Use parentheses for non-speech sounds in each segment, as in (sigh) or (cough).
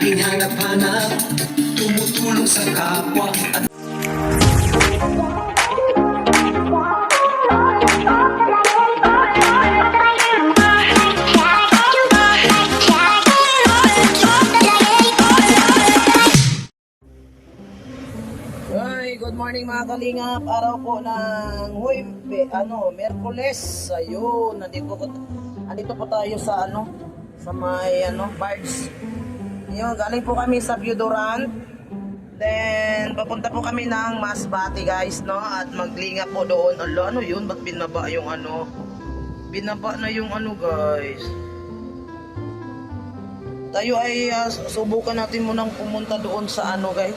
laging hanap-hanap Tumutulong sa kapwa at good morning mga kalingap. Araw po ng Huwebe, ano, Merkules. Ayun, nandito po, andito po tayo sa ano, sa may ano, bars. Ayun, galing po kami sa Budoran. Then, papunta po kami ng Masbate guys, no? At maglingap po doon. Ala, ano yun? Ba't binaba yung ano? Binaba na yung ano guys. Tayo ay ah, subukan natin munang pumunta doon sa ano guys.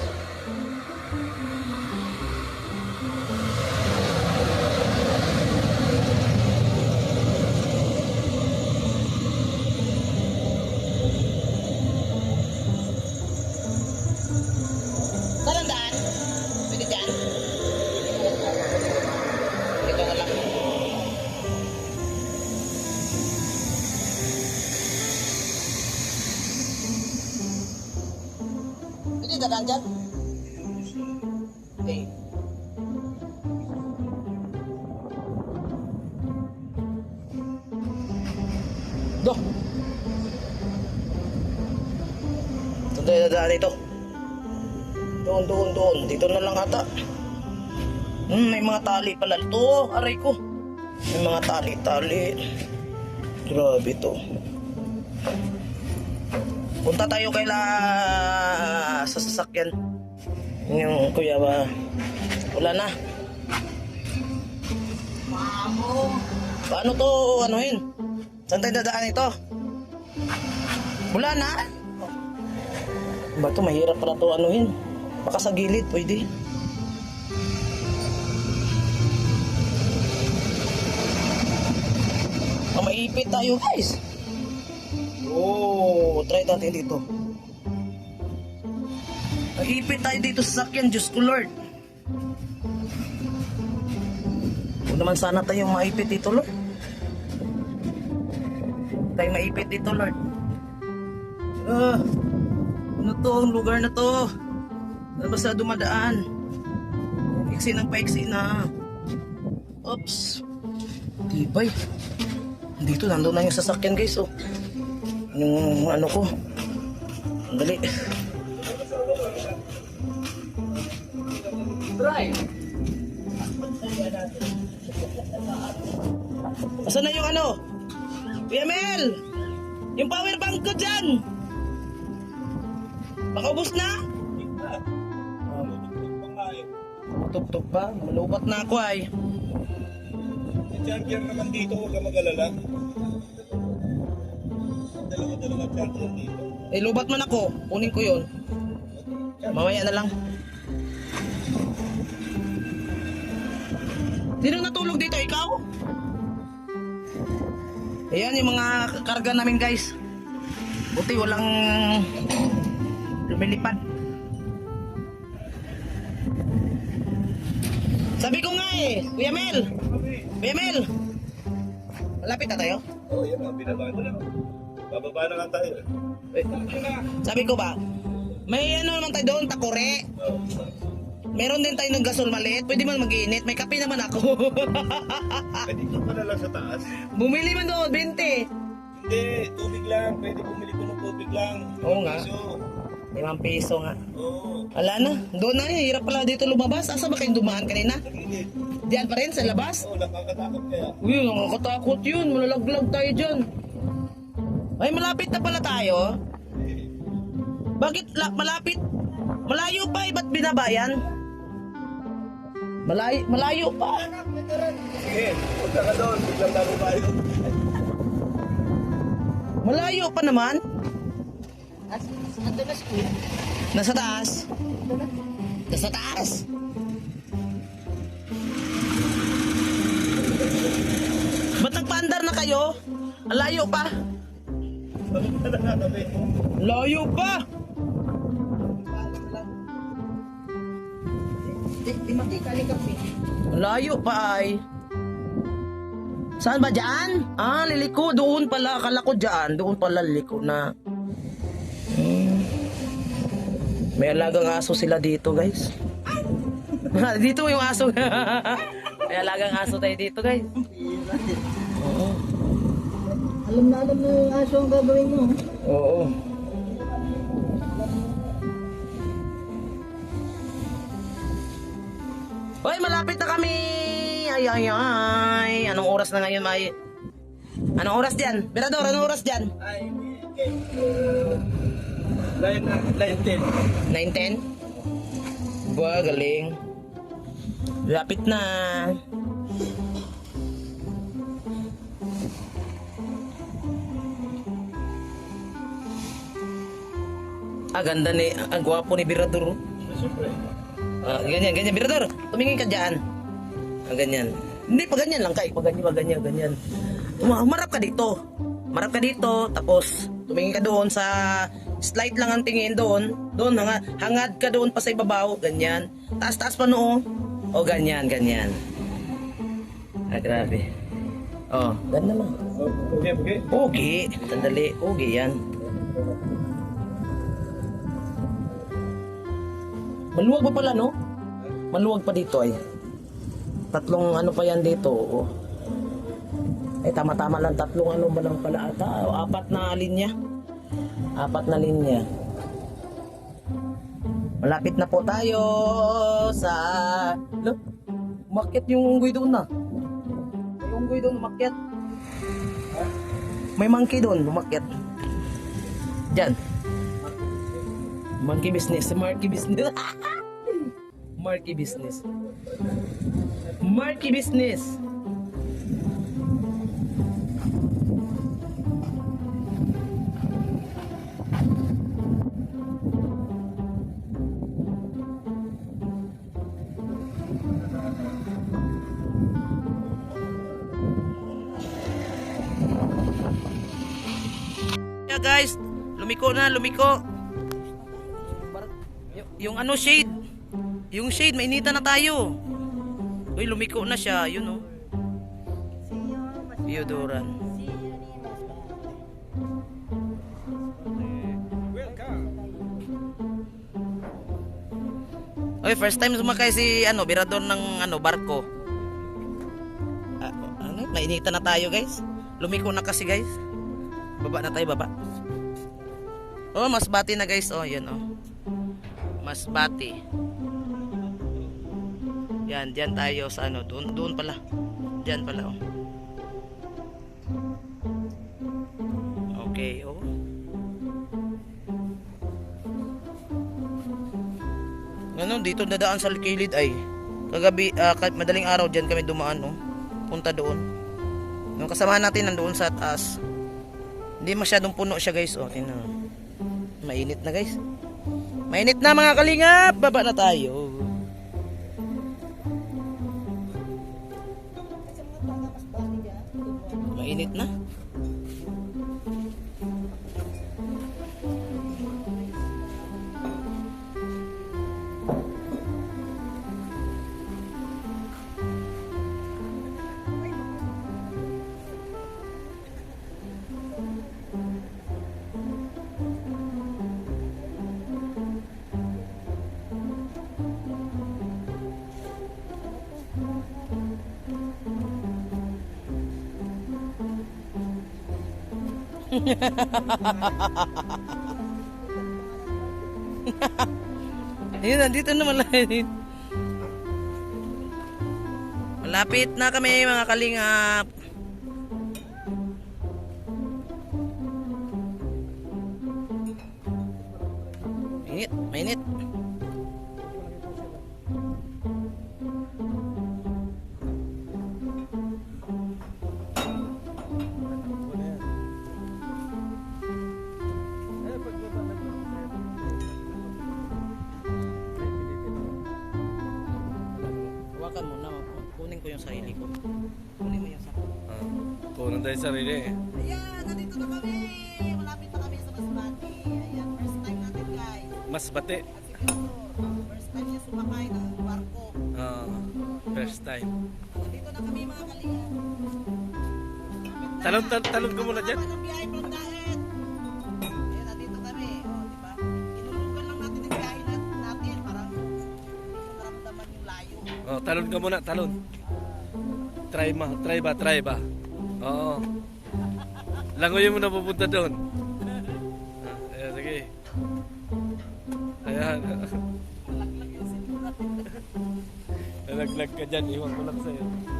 Doon, doon, doon. Dito na lang ata. Hmm, may mga tali pala. Ito, aray ko. May mga tali-tali. Grabe to. Punta tayo kay la sa sasakyan. Yung kuya ba? Wala na. Paano to anuhin? Saan tayo dadaan ito? Wala na. Ba mahirap pala to anuhin. Baka sa gilid pwede. Ah, maipit tayo guys. Oh, try natin dito. Maipit tayo dito sa sakyan, Diyos ko Lord. Huwag naman sana tayong maipit dito, Lord. Tayo maipit dito, Lord. Ah, ano to, ang lugar na to? Ano ba sa dumadaan? Iksi ng paiksi na. Oops. Tibay. Dito, nandun na yung sasakyan guys, oh. Yung ano ko. Dali. Asan na yung ano? PML! Yung power bank ko dyan! Baka ubos na? Tuk-tuk ba? Malubat na ako ay. Charger naman dito, huwag ka mag-alala. Dalawa-dalawa charger dito. Eh, lubat man ako. Kunin ko yun. Mamaya na lang. Sino natulog dito? Ikaw? Ayan yung mga karga namin guys. Buti walang lumilipad. Sabi ko nga eh, Kuya Mel! Kuya Mel! Malapit na tayo? Oo, oh, yan na, binaba na lang. Bababa na lang tayo. Eh, Sabi ko ba, may ano naman tayo doon, takore. Meron din tayo ng gasol maliit. Pwede man mag-init. May kape naman ako. (laughs) Pwede ka pala lang sa taas. Bumili man doon, 20. Hindi, tubig lang. Pwede bumili ko ng tubig lang. Oo nga. So, 5 piso nga. Wala na. Doon na. Hirap pala dito lumabas. Asa ba kayong dumaan kanina? Diyan pa rin sa labas? Oo, nakakatakot kaya. Uy, nakakatakot yun. Malalaglag tayo dyan. Ay, malapit na pala tayo. Bakit la- malapit? Malayo pa eh. Ba't binabayan? Malayo, malayo pa. Sige, punta ka doon. Biglang tayo. Malayo pa naman. Nasa taas. Nasa taas. Ba't nagpaandar na kayo? Ang Layo pa. Punta na nga kami. Layo pa. Layo pa ay. Saan ba dyan? Ah, liliko. Doon pala. Akala ko dyan. Doon pala liliko na. May alagang aso sila dito, guys. (laughs) dito yung aso. (laughs) May alagang aso tayo dito, guys. Oo. Alam na alam na yung aso ang gagawin mo. Oo. Hoy, malapit na kami! Ay, ay, ay. Anong oras na ngayon, May? Anong oras dyan? Berador, anong oras dyan? Ay, okay. Line, line 10. 9.10? Ba, galing. Lapit na. Ah, ganda ni, ang gwapo ni Birador. oh. Siyempre. Ah, ganyan, ganyan. Birador, tumingin ka dyan. Ah, ganyan. Hindi, pa ganyan lang kay. Pa ganyan, pa ganyan, ganyan. Uma- Humarap ka dito. Marap ka dito, tapos tumingin ka doon sa slide lang ang tingin doon. Doon, hanga, hangad ka doon pa sa ibabaw. Ganyan. Taas-taas pa noo. O, ganyan, ganyan. Ah, grabe. Oh, ganda lang. Oh, Okay, okay. Pogi. Sandali. Pogi yan. Maluwag pa pala, no? Maluwag pa dito ay. Tatlong ano pa yan dito, oo. Eh, tama-tama lang. Tatlong ano ba lang pala ata? O, apat na linya. Apat na linya. Malapit na po tayo sa... Look, umakyat yung unggoy doon na. Yung unggoy doon, umakyat. May monkey doon, umakyat. Diyan. Monkey business, monkey business. (laughs) monkey business. Monkey business. Guys, lumiko na, lumiko. Yung ano shade, yung shade, mainita na tayo. Uy, lumiko na siya, yun oh. Theodoran. Welcome. Uy, first time sumakay si ano, birador ng ano, barko. Ah, ano, mainita na tayo guys. Lumiko na kasi guys. Baba na tayo, baba. Oh, mas bati na guys. Oh, yan oh. Mas bati. Yan, diyan tayo sa ano, doon doon pala. Diyan pala oh. Okay, oh. Ano, dito dadaan sa kilid ay. Kagabi, ka- madaling araw diyan kami dumaan, oh. Punta doon. Yung kasama natin nandoon sa taas. Hindi masyadong puno siya, guys. Oh, tingnan. mo. Mainit na, guys. Mainit na mga kalingap. Baba na tayo. Mainit na. (laughs) Ayun, nandito na malapit. Malapit na kami mga kalingap. Mainit, mainit. Talon, tal talon ka muna dyan. Oh, talon ka muna, talon. Try ma, try ba, try ba. Oo. Langoyin mo na pupunta doon. Ayan, sige. Ayan. (laughs) Nalaglag ka dyan, iwan ko lang sa'yo.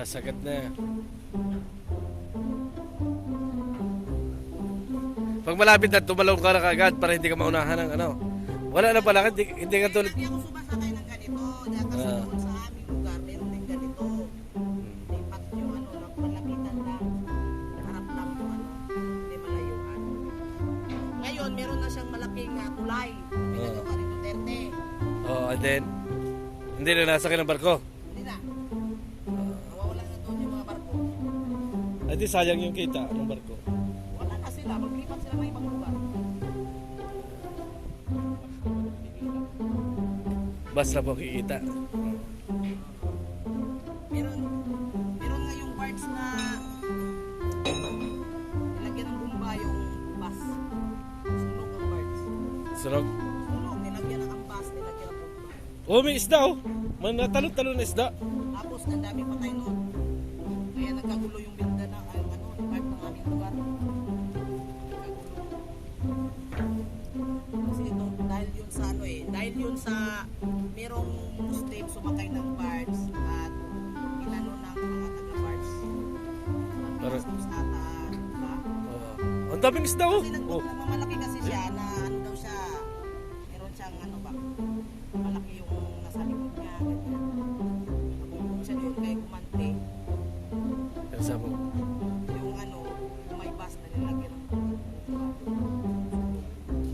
Sasagat na. Pag malapit na, tumalong ka na kagad para hindi ka maunahan ng ano. Wala na pala, hindi, hindi ka tulad. Hindi ako sumasakay ng ganito. Dahil kasi Ah. doon sa aming lugar, meron din ganito. Lipat yung ano, lang, malapitan lang. Harap lang yung ano, hindi malayuan. Ngayon, meron na siyang malaking uh, tulay. Pinagawa ni Duterte. Oh, and then, hindi na nasa ng barko. Ay, di sayang yung kita ng barko. Wala na sila. Maglipat sila ng ibang lugar. Basta po kikita. Meron, meron nga yung parts na nilagyan ng bumba yung bus. Sunog ang parts. Sunog. Sunog, nilagyan ng ambas, nilagyan ng bumba. Oh, may isda oh. Man, natalon-talon na isda. Para- Parang ata, diba? Oh. Ang daming isda oh. Kasi oh. nagmamalaki kasi siya na ano daw siya, meron siyang ano ba, malaki yung nasa likod niya, ganyan. Nabungkong siya doon kay Kumante, Yan sa mo. yung ano, yung may bus na nilagyan ng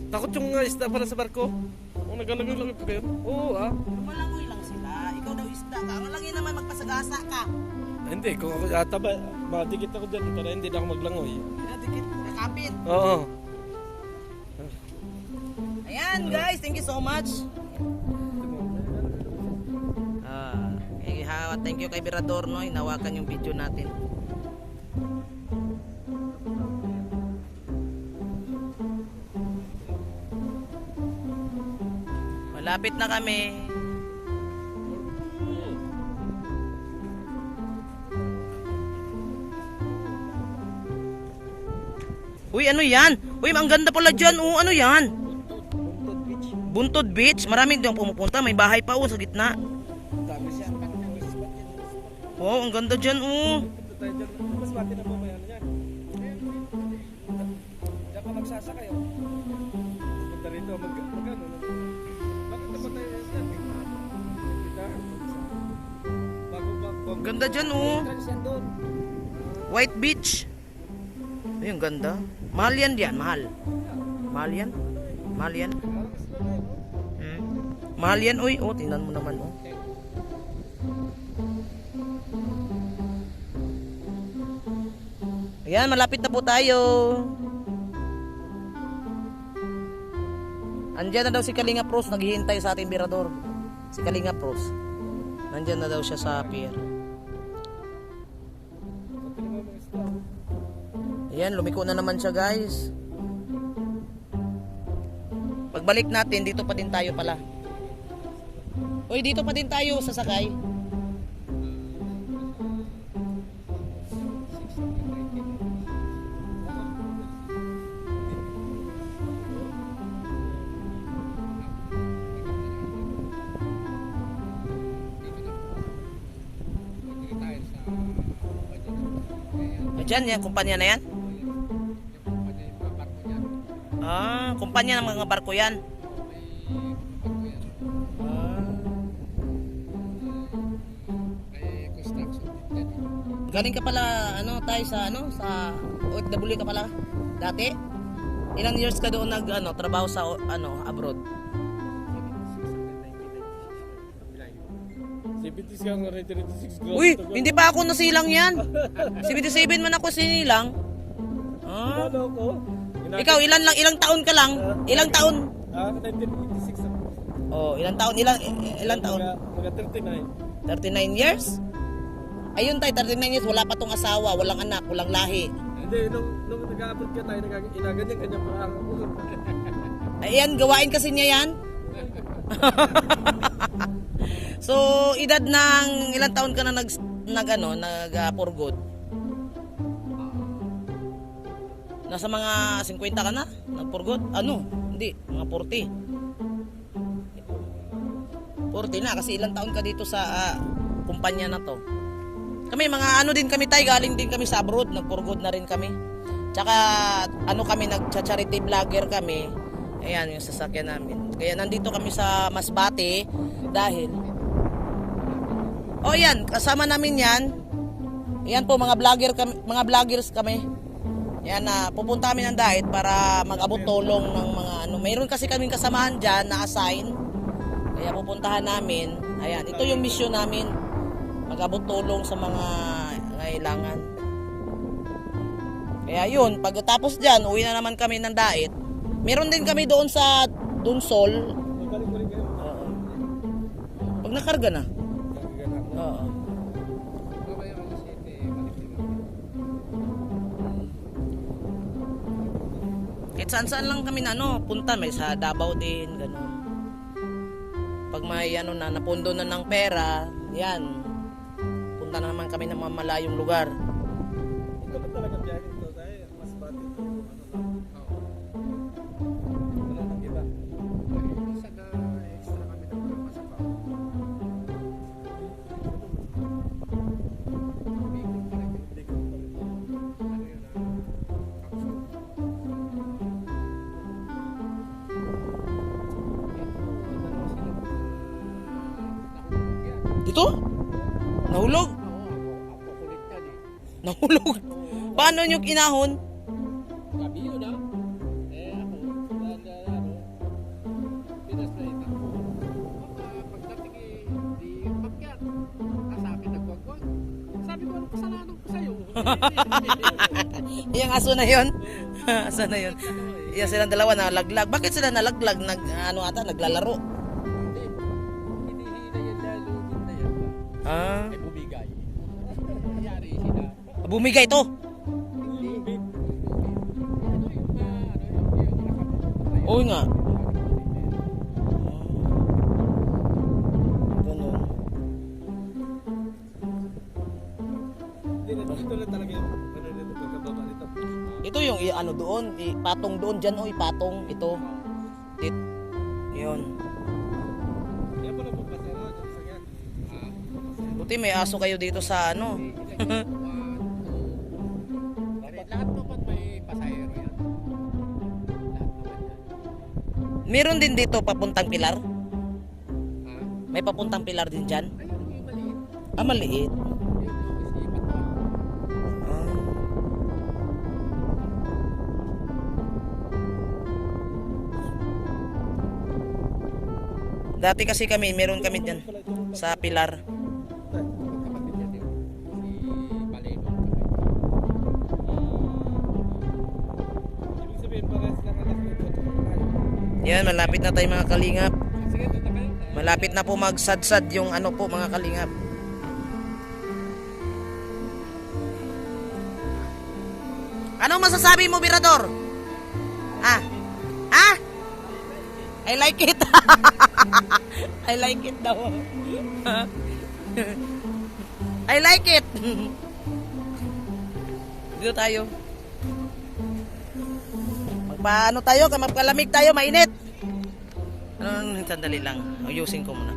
Takot yung uh, isda para sa barko. Oh, naglalagay-lagay pa kayo. Oo ah. Malangoy lang sila, ikaw daw isda ka, malangin naman magpasagasa ka. Hindi, kung ako ata ba, makadikit ako dyan para hindi na ako maglangoy. Pinadikit, nakapit. Oo. Ayan guys, thank you so much. Ah, eh, ha, thank you kay Birador no, hinawakan yung video natin. Malapit na kami. Uy, ano yan? Uy, ang ganda pala dyan. Oh, ano yan? Buntod Beach. Maraming doon pumupunta. May bahay pa oh, sa gitna. Oh, ang ganda dyan oh. Diyan magsasakay oh. Punta rito, mag, mag ano. Bakit ba tayo? Kita. Bago, bago, ganda dyan oh. White Beach. Ay, ang ganda. Mahal yan diyan, mahal. Mahal yan. Mahal yan. Hmm. Mahal yan, uy. Oh, tingnan mo naman oh. Ayan, malapit na po tayo. Andiyan na daw si Kalinga Pros, naghihintay sa ating birador. Si Kalinga Pros. Nandiyan na daw siya sa pier. Ayan, lumiko na naman siya guys. Pagbalik natin, dito pa din tayo pala. Uy, dito pa din tayo sasakay. Diyan, yan, kumpanya na yan? Ah, kumpanya ng mga barko yan. Ah. Galing ka pala ano tayo sa ano sa OFW ka pala dati? Ilang years ka doon nag ano trabaho sa ano abroad? 76 ka nga rin, 36 grams. Uy, hindi pa ako nasilang yan. 77 man ako sinilang. Ah. Ano? Ikaw ilan lang ilang taon ka lang? Ilang taon? Ah, 1986 ako. Oh, ilang taon ilang ilang taon? Mga, mga 39. 39 years? Ayun tay, 39 years, wala pa tong asawa, walang anak, walang lahi. Hindi, nung, nung nag-aabot ka tayo, nag- inaganyan-ganyan pa ako. (laughs) Ayan, gawain kasi niya yan. (laughs) so, edad ng ilang taon ka na nag, nag ano, nag uh, for good? Nasa mga 50 ka na? Nag for good? Ano? Hindi, mga 40. 40 na kasi ilang taon ka dito sa ah, kumpanya na to. Kami mga ano din kami tay, galing din kami sa abroad, nag for good na rin kami. Tsaka ano kami nag-charity vlogger kami. Ayan yung sasakyan namin. Kaya nandito kami sa Masbate dahil Oh yan, kasama namin yan. Yan po mga vlogger kami, mga vloggers kami. Yan na pupunta kami ng diet para mag-abot tulong ng mga ano. Mayroon kasi kaming kasamahan diyan na assign. Kaya pupuntahan namin. Ayan, ito yung mission namin. Mag-abot tulong sa mga ngailangan. Kaya yun, pagkatapos dyan, uwi na naman kami ng diet. Meron din kami doon sa Dunsol. Oo. Pag nakarga na. Kahit saan saan lang kami na ano, punta may sa Davao din, ganun. Pag may ano na, napundo na ng pera, yan. Punta na naman kami ng mga malayong lugar. Dito? Nahulog? Nahulog? Paano nyo kinahon? Gabi yun ah. Eh ako, ano, Pinas (laughs) na ito. Pagdating di pakyat. Sa akin nagwagwag. Sabi ko, anong kasalanan ko sa'yo? Yung aso na yon. (laughs) aso na yon. Yung silang dalawa na laglag. Bakit sila nalaglag? Nag, ano ata, naglalaro? Ah, Ay bumigay. Nangyari sila. bumigay to. Oo nga. Ganun. Hindi na, talaga yung, ano nito, pagkababa nito. Ito yung i- ano doon, ipatong doon dyan, oh, ipatong ito. Dit. Yun. Kaya pala po Buti may aso kayo dito sa ano. Lahat naman may pasahero yan. Meron din dito papuntang pilar. May papuntang pilar din dyan. Ah, maliit. Ah. Dati kasi kami, meron kami dyan sa pilar. Yan, malapit na tayo mga kalingap. Malapit na po magsadsad yung ano po mga kalingap. Anong masasabi mo, Birador? Ha? Ha? I like it. (laughs) I like it daw. (laughs) I like it. (laughs) Dito tayo. Magpaano tayo? Magpalamig tayo, mainit. Ano, sandali lang. Ayusin ko muna.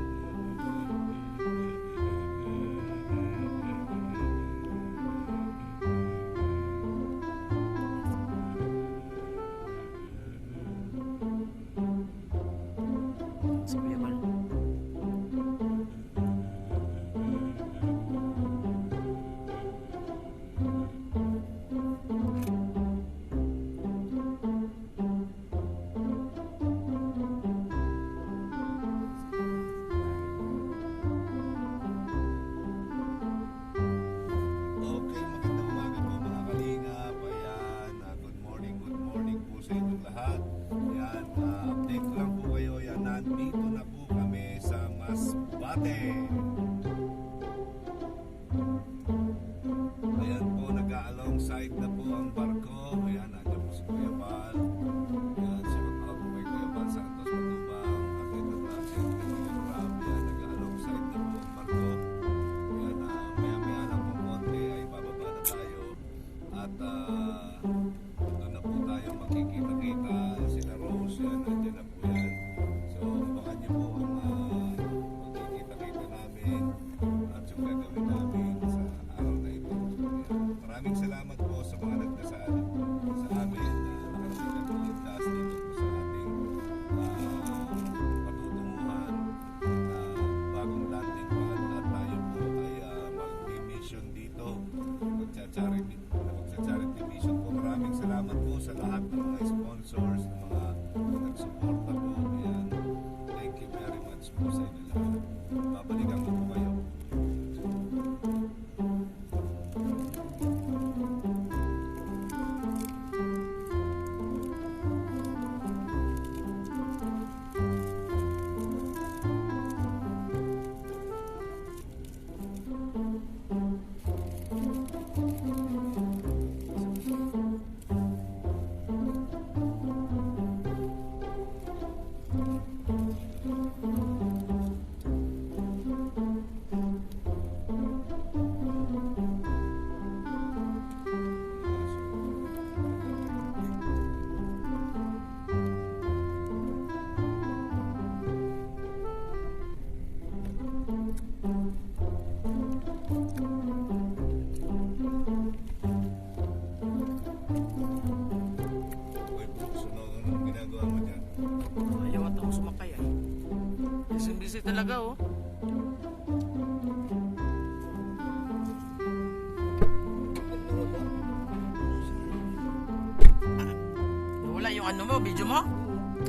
Wala yung ano mo, video mo?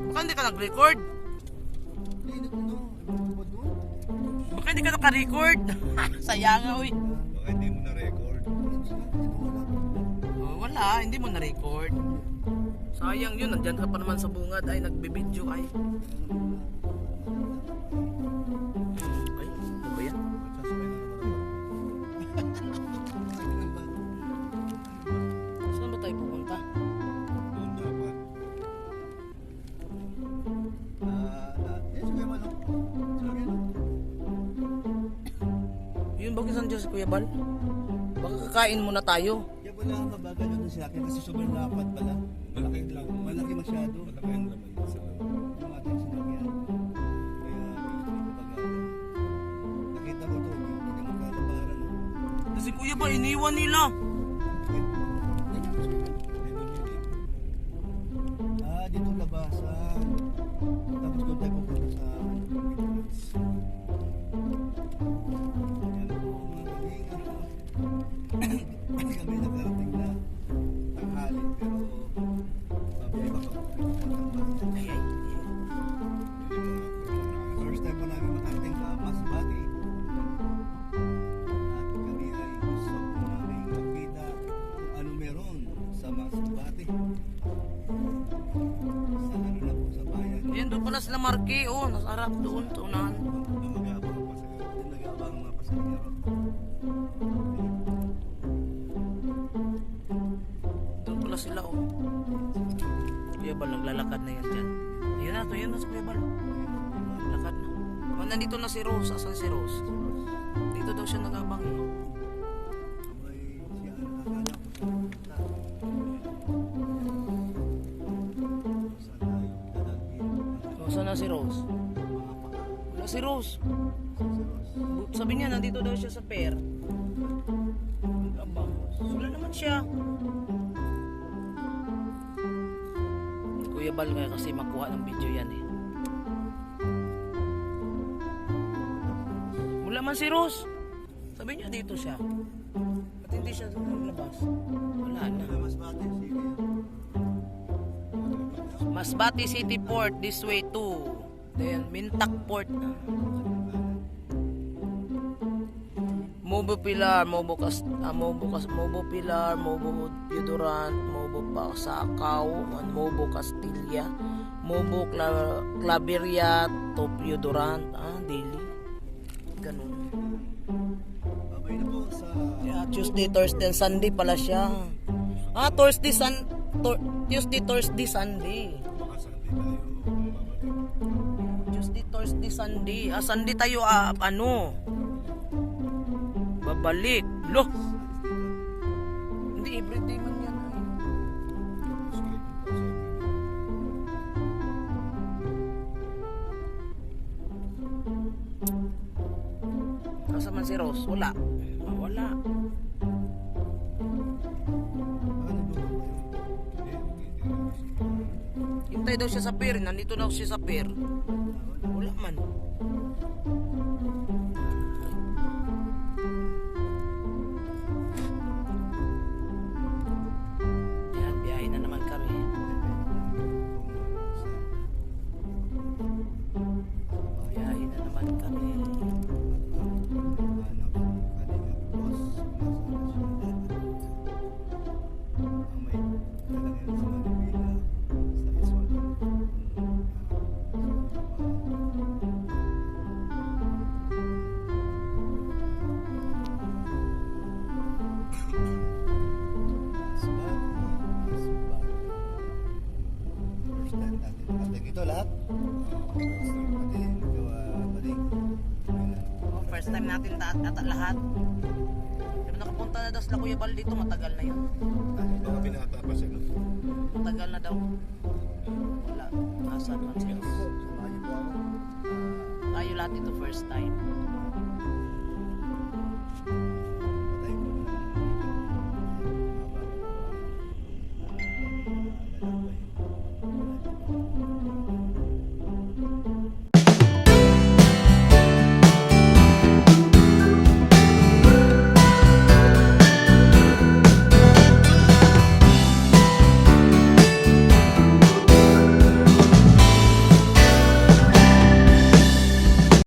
Baka hindi ka nag-record? Baka hindi ka naka-record? (laughs) Sayang nga, uy. baka hindi mo na record Oh, wala, hindi mo na-record. Sayang yun, nandyan ka pa naman sa bungad ay nagbibideo ay. Ay, kisan Diyos, Kuya Bal? Baka kakain muna tayo. Kaya wala mabagal yun sa akin kasi sobrang lapad pala. malaki lang Malaki masyado. malaki ang laman sa Yung ating sinakyan. Kaya. Nakita mo to, hindi ka makalabaran. Kasi Kuya Bal, iniwan nila. Sila, oh. Kuya Bal, naglalakad na yan dyan. Ayun na, yun na si Kuya Bal. Lakad na. Oh, nandito na si Rose. Asan si Rose? Dito daw siya nagabang. eh. Sa? Oh, saan na si Rose? Wala si Rose. Sabi niya, nandito daw siya sa pair. Nagabang. Wala naman siya. Kuya Bal nga kasi makuha ng video yan eh. Wala man si Rose. Sabi niya dito siya. Ba't hindi siya naglabas? Wala na. Masbate City Port this way to. Then Mintak Port. Mobo Pilar, Mobo Cas, ah, Mobo Cas, Mobo Pilar, Mobo Piedurant, Mobo Pasakaw, and Mobo Castilla, Mobo Cla Claveria, to Piedurant, ah, daily. Ganun. Babay na po sa Yeah, Tuesday, Thursday, and Sunday pala siya. Ah, Thursday, Sun... Tor- Tuesday, Thursday, Sunday. Babalik. Tuesday, Thursday, Sunday. Ah, Sunday tayo, ah, ano? Babalik. Lo! Hindi, everyday si Rose? Wala. Ah, wala. Hintay daw siya sa pier. Nandito daw siya sa pier. Wala man. Time natin nakatag ito lahat. Pati ah, balik. Oh, first time natin ta- ata lahat. Pero nakapunta na daw sila Kuya Bal dito, matagal na yun. Baka binata pa siya. Matagal na daw. Wala. Nasaan man sila. Tayo lahat ito first time.